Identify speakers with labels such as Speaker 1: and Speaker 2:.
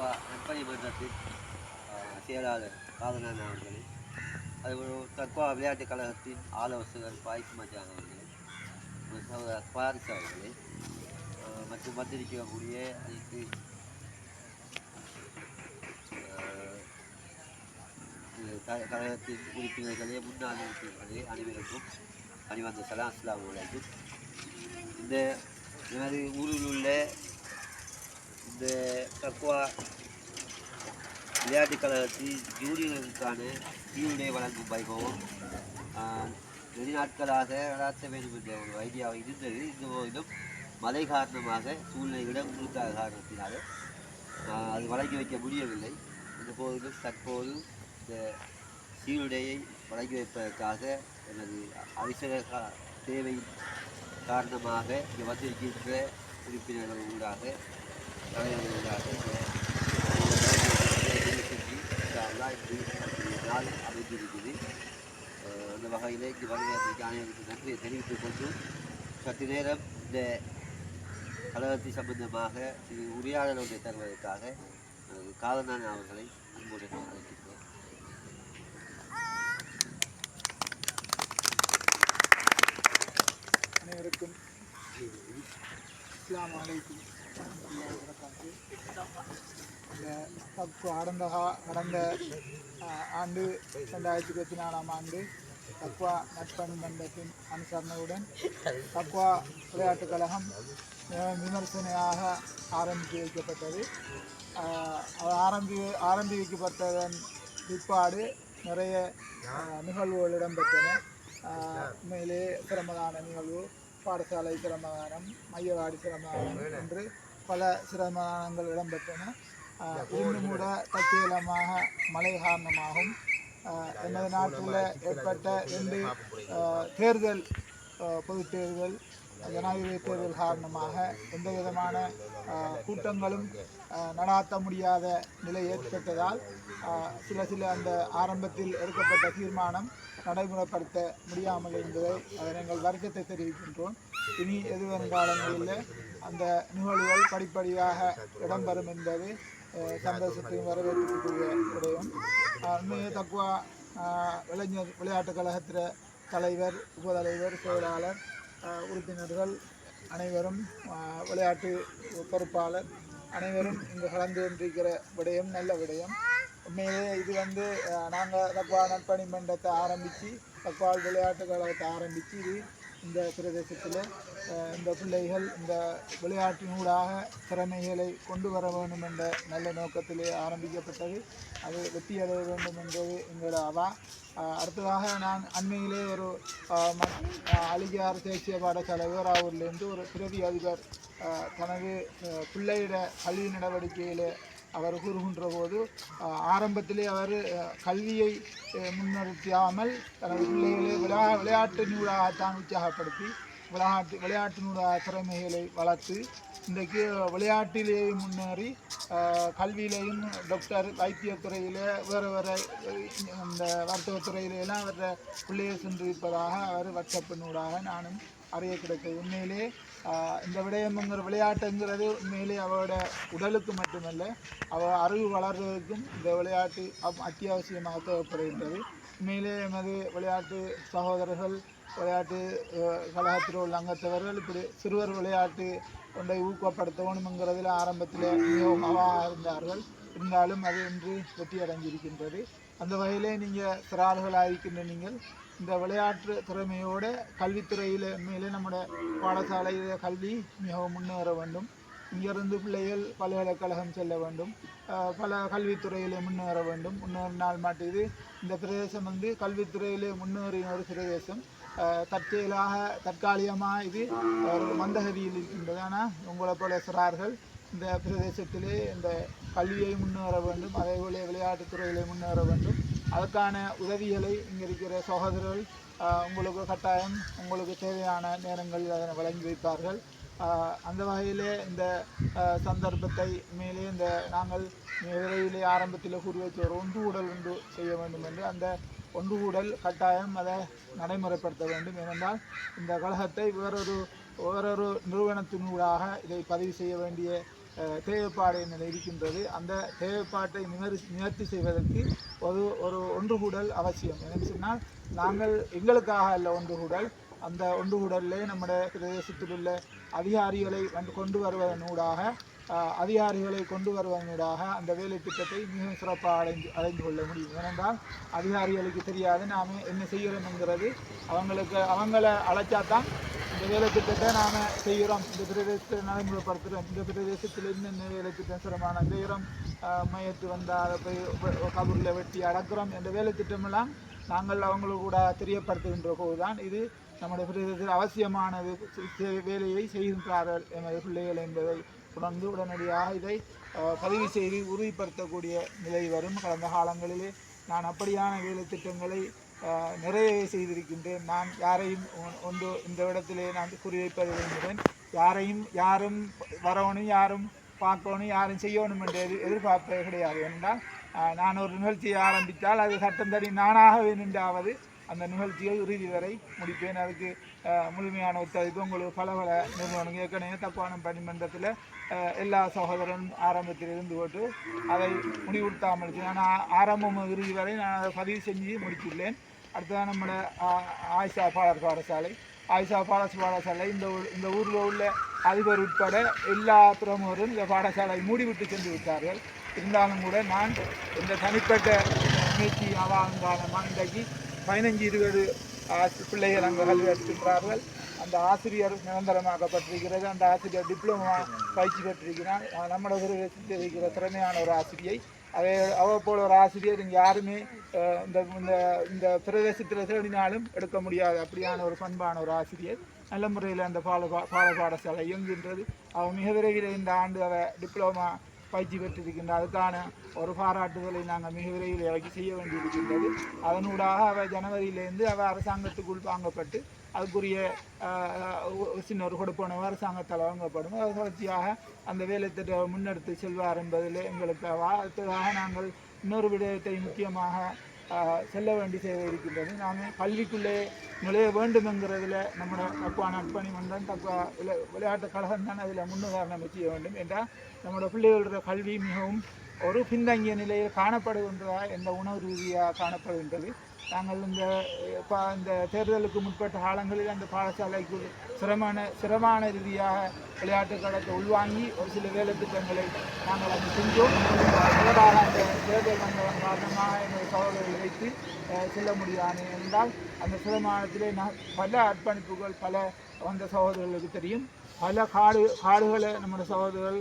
Speaker 1: விற்பனை மன்றத்தின் செயலாளர் காதலன் அவர்கள் அதுபோல் தற்கொலை விளையாட்டுக் கழகத்தின் ஆலோசகர் பாய்ஸ் மச்சான் அவர்களே சகோதரர் பாரிஸ் அவர்களே மற்றும் வந்திருக்கக்கூடிய அதுக்கு கழகத்தின் உறுப்பினர்களே முன்னாள் உறுப்பினர்களே அனைவருக்கும் அனைவந்து சலாம் அஸ்லாம் வலைக்கும் இந்த ஊரில் உள்ள தக்குவா விளையாட்டு கழகத்தில் ஜூனியர்களுக்கான கீழுடை வழங்கும் வைபவம். வெளிநாட்களாக வெகு நாட்களாக நடாத்த வேண்டும் என்ற ஒரு ஐடியாவை இருந்தது. இந்த போதிலும் மழை காரணமாக சூழ்நிலையிடம் கொடுக்காத காரணத்தினால அது வழங்கி வைக்க முடியவில்லை. இந்த போதிலும் தற்போது இந்த சீருடையை வழங்கி வைப்பதற்காக எனது அவசர தேவை காரணமாக இங்கே வந்திருக்கின்ற உறுப்பினர்கள் ஊடாக நாள் அமைந்திருக்குது அந்த வகையில் இங்கு வருவதற்கு அனைவருக்கு நன்றியை தெரிவித்துக் கொண்டு சற்று நேரம் இந்த கழகத்தை சம்பந்தமாக இது உரையாடல் ஒன்றை தருவதற்காக எனது அவர்களை அன்புடன் அழைக்கின்றோம்
Speaker 2: அனைவருக்கும் இஸ்லாம் அலைக்கும் இந்த தப்பு அடந்த கடந்த ஆண்டு ரெண்டாயிரத்தி இருபத்தி நாலாம் ஆண்டு தக்வா நட்பணி மன்றத்தின் அனுசரணையுடன் தக்வா விளையாட்டுக் கழகம் விமர்சனையாக ஆரம்பித்து வைக்கப்பட்டது. அது ஆரம்பி ஆரம்பி வைக்கப்பட்டதன் பிற்பாடு நிறைய நிகழ்வுகள் இடம்பெற்றன. உண்மையிலே சிரமதான நிகழ்வு. பாடசாலை சிரமதானம் மையவாடி சிரமதானம் என்று பல சிரமங்கள் இடம்பெற்றன. இன்னும் கூட தற்செயலமாக மழை காரணமாகவும் எனது எமது நாட்டில் ஏற்பட்ட ரெண்டு தேர்தல் பொது தேர்தல் ஜனாதிபதி தேர்தல் காரணமாக எந்த விதமான கூட்டங்களும் நடாத்த முடியாத நிலை ஏற்பட்டதால் சில சில அந்த ஆரம்பத்தில் எடுக்கப்பட்ட தீர்மானம் நடைமுறைப்படுத்த முடியாமல் இருந்ததை அதை நாங்கள் வருத்தத்தை தெரிவிக்கின்றோம். இனி எதிர்வரும் காலங்களில் அந்த நிகழ்வுகள் படிப்படியாக இடம்பெறும் என்பது சந்தோஷத்தையும் வரவேற்கக்கூடிய விடயம். ஆஹ், உண்மையே தக்குவா இளைஞர் விளையாட்டுக் கழகத்தில் தலைவர் உபதலைவர் செயலாளர் உறுப்பினர்கள் அனைவரும் விளையாட்டு பொறுப்பாளர் அனைவரும் இங்கு கலந்து கொண்டிருக்கிற விடயம் நல்ல விடயம். உண்மையிலே இது வந்து நாங்கள் தப்பா நட்பணி மன்றத்தை ஆரம்பித்து தப்பால் விளையாட்டு கழகத்தை ஆரம்பித்து இது இந்த பிரதேசத்தில் இந்த பிள்ளைகள் இந்த விளையாட்டினூடாக திறமைகளை கொண்டு வர வேண்டும் என்ற நல்ல நோக்கத்திலே ஆரம்பிக்கப்பட்டது. அது வெற்றியடைய வேண்டும் என்பது எங்களோட அவா. அடுத்ததாக நான் அண்மையிலே ஒரு அஹ், அலிகார் தேசிய பாடசாலை வேறாவூர்லேருந்து ஒரு பிரதி அதிபர் தனது பிள்ளையிட கல்வி நடவடிக்கையில் அவர் கூறுகின்ற போது ஆரம்பத்திலே அவர் கல்வியை முன்னிறுத்தியாமல் முன்னிறுத்தாமல் தனது பிள்ளைகளை விளையா விளையாட்டு நூலாகத்தான் உற்சாகப்படுத்தி விளையாட்டு விளையாட்டு நூலாக திறமைகளை வளர்த்து இன்றைக்கு விளையாட்டிலேயே முன்னேறி கல்வியிலேயும் டாக்டர் வைத்தியத்துறையில் வேறு வேறு இந்த வர்த்தகத்துறையிலெல்லாம் அவர பிள்ளையை சென்றிருப்பதாக அவர் வட்டப்பினூடாக நானும் அறிய கிடைத்தது. உண்மையிலே இந்த விடயம்ங்கிற விளையாட்டுங்கிறது உண்மையிலே அவரோட உடலுக்கு மட்டுமல்ல அவ அறிவு வளர்வதற்கும் இந்த விளையாட்டு அப்- அத்தியாவசியமாக தேவைப்படுகின்றது. உண்மையிலே எமது விளையாட்டு சகோதரர்கள் விளையாட்டு கழகத்தில் உள்ள அங்கத்தவர்கள் இப்படி சிறுவர் விளையாட்டு ஒன்றை ஊக்கப்படுத்தணுங்கிறதுல ஆரம்பத்தில் மிகவும் அவாக இருந்தார்கள். இருந்தாலும் அது இன்று வெற்றி அடைஞ்சிருக்கின்றது அந்த வகையிலே நீங்கள் சிறார்களாக இருக்கின்ற நீங்கள் இந்த விளையாட்டு திறமையோட கல்வித்துறையில் மேலே நம்முடைய பாடசாலையில் கல்வி மிகவும் முன்னேற வேண்டும். இங்கிருந்து பிள்ளைகள் பல்கலைக்கழகம் செல்ல வேண்டும். பல கல்வித்துறையில் முன்னேற வேண்டும். முன்னேறினால் மாட்டுது இந்த பிரதேசம் வந்து கல்வித்துறையில் முன்னேறின ஒரு பிரதேசம். தற்செயலாக தற்காலிகமாக இது ஒரு மந்தகதியில் இருக்கின்றது. ஆனால் உங்களை போல சிறார்கள் இந்த பிரதேசத்திலே இந்த கல்வியை முன்னேற வேண்டும் அதே போல விளையாட்டுத்துறையிலே முன்னேற வேண்டும். அதற்கான உதவிகளை இங்கே இருக்கிற சகோதரர்கள் உங்களுக்கு கட்டாயம் உங்களுக்கு தேவையான நேரங்களில் அதனை வழங்கி வைப்பார்கள். அந்த வகையிலே இந்த சந்தர்ப்பத்தை மேலே இந்த நாங்கள் விரைவிலே ஆரம்பத்தில் கூறி ஒரு ஒன்று கூடல் ஒன்று செய்ய வேண்டும் என்று அந்த ஒன்று கூடல் கட்டாயம் அதை நடைமுறைப்படுத்த வேண்டும். ஏனென்றால் இந்த கழகத்தை வேறொரு வேறொரு நிறுவனத்தினூடாக இதை பதிவு செய்ய வேண்டிய தேவைப்பாடு என்ன இருக்கின்றது. அந்த தேவைப்பாட்டை நிவர்த்தி நிவர்த்தி செய்வதற்கு ஒரு ஒரு ஒன்றுகூடல் அவசியம். ஏன்னு சொன்னால் நாங்கள் எங்களுக்காக அல்ல ஒன்றுகூடல். அந்த ஒன்றுகூடலே நம்முடைய பிரதேசத்தில் உள்ள அதிகாரிகளை வந்து கொண்டு வருவதனூடாக அதிகாரிகளை கொண்டு வருவதனூடாக அந்த வேலை திட்டத்தை மிகவும் சிறப்பாக அடைந்து அடைந்து கொள்ள முடியும். ஏனென்றால் அதிகாரிகளுக்கு தெரியாது நாம் என்ன செய்கிறோம்ங்கிறது அவங்களுக்கு அவங்கள அழைச்சாதான் இந்த வேலை திட்டத்தை நாம் செய்கிறோம். இந்த பிரதேசத்தை நடைமுறைப்படுத்துகிறோம் இந்த பிரதேசத்தில் என்னென்ன வேலை திட்டம் சிரமமான செய்கிறோம் மையத்து வந்தால் அதை போய் கபூரில் வெட்டி அடக்கிறோம். என்ற வேலை திட்டமெல்லாம் நாங்கள் அவங்களுக்கு கூட தெரியப்படுத்துகின்ற போதுதான் இது நம்முடைய பிரதேசத்தில் அவசியமானது வேலையை செய்கின்றார்கள் எமது பிள்ளைகள் என்பதை உணர்ந்து உடனடியாக இதை பதிவு செய்து உறுதிப்படுத்தக்கூடிய நிலை வரும். கடந்த காலங்களிலே நான் அப்படியான வேலை திட்டங்களை நிறைய செய்திருக்கின்றேன். நான் யாரையும் ஒன்று இந்த இடத்திலே நான் குறிவைப்பது விரும்புகிறேன் யாரையும் யாரும் வரவனும் யாரும் பார்க்கணும் யாரும் செய்யணும் என்று எதிர் எதிர்பார்ப்பது கிடையாது. என்றால் நான் ஒரு நிகழ்ச்சியை ஆரம்பித்தால் அது சட்டம் தடி நானாகவே நின்றாவது அந்த நிகழ்ச்சியை இறுதி வரை முடிப்பேன். அதுக்கு முழுமையான ஒத்துழைப்பு உங்களுக்கு பல பல நிறுவனங்கள் ஏற்கனவே தப்பான பணிமன்றத்தில் எல்லா சகோதரன் ஆரம்பத்தில் இருந்து போட்டு அதை முடிவுறுத்தாமல் இருக்கு. நான் ஆரம்பம் இறுதி வரை நான் அதை பதிவு செஞ்சு முடித்துள்ளேன். அடுத்ததான் நம்மளோட ஆயிஷா பாலர் பாடசாலை. ஆயிஷா பாலஸ் பாடசாலை இந்த இந்த ஊரில் உள்ள அதிபர் உட்பட எல்லா பிரமுகரும் இந்த பாடசாலை மூடிவிட்டு சென்று விட்டார்கள். இருந்தாலும் கூட நான் இந்த தனிப்பட்ட முயற்சி அவாங்கான காரணமாக இன்றைக்கு பதினஞ்சு இருபது பிள்ளைகள் அங்கு கல்வி கற்கின்றார்கள். அந்த ஆசிரியர் நிரந்தரமாக்கப்பட்டிருக்கிறது. அந்த ஆசிரியர் டிப்ளமா பயிற்சி பெற்றிருக்கிறார். அஹ் நம்முடைய இருக்கிற திறமையான ஒரு ஆசிரியை. அதே அவ்வப்போல் ஒரு ஆசிரியர் இங்கே யாருமே இந்த இந்த இந்த பிரதேசத்தில் தேடினாலும் எடுக்க முடியாது. அப்படியான ஒரு பண்பான ஒரு ஆசிரியர். நல்ல முறையில் அந்த பால பால பாடசாலை இயங்குகின்றது. அவன் மிக விரைவில் இந்த ஆண்டு அவ டிப்ளமா பயிற்சி பெற்றிருக்கின்ற அதுக்கான ஒரு பாராட்டுதலை நாங்கள் மிக விரைவில் இறக்கி செய்ய வேண்டியிருக்கின்றது. அதனூடாக அவ ஜனவரியிலேருந்து அவ அரசாங்கத்துக்குள் வாங்கப்பட்டு அதுக்குரிய சின்ன ஒரு கொடுப்பனவு அரசாங்கத்தால் வழங்கப்படும். அது தொடர்ச்சியாக அந்த வேலை திட்டம் முன்னெடுத்து செல்வார் என்பதில் எங்களுக்கு வாழ்த்ததாக நாங்கள் இன்னொரு விடயத்தை முக்கியமாக செல்ல வேண்டி தேவை இருக்கின்றது. நாங்கள் கல்விக்குள்ளே நுழைய வேண்டும் என்கிறதில் நம்முடைய தக்குவா நட்பணி மன்றம் தக்குவா விளை விளையாட்டு கழகம் தான் அதில் முன்னுதாரணம் செய்ய வேண்டும் என்றால் நம்முடைய பிள்ளைகளுடைய கல்வி மிகவும் ஒரு பின்தங்கிய நிலையில் காணப்படுகின்றதா என்ற உணவு ரீதியாக காணப்படுகின்றது. நாங்கள் இந்த இந்த தேர்தலுக்கு முற்பட்ட காலங்களில் அந்த பாடசாலைக்கு சிரமமான சிரமமான ரீதியாக விளையாட்டு களத்தை உள்வாங்கி ஒரு சில வேலை திட்டங்களை நாங்கள் அங்கு செஞ்சோம். அதற்காக அந்த தேர்தல் வந்ததன் காரணமாக எங்கள் சகோதரர்களை வைத்து செல்ல முடியாது என்றால் அந்த சிரமானத்திலே நான் பல அர்ப்பணிப்புகள் பல வந்த சகோதரர்களுக்கு தெரியும். பல காடு காடுகளை நம்முடைய சகோதரர்கள்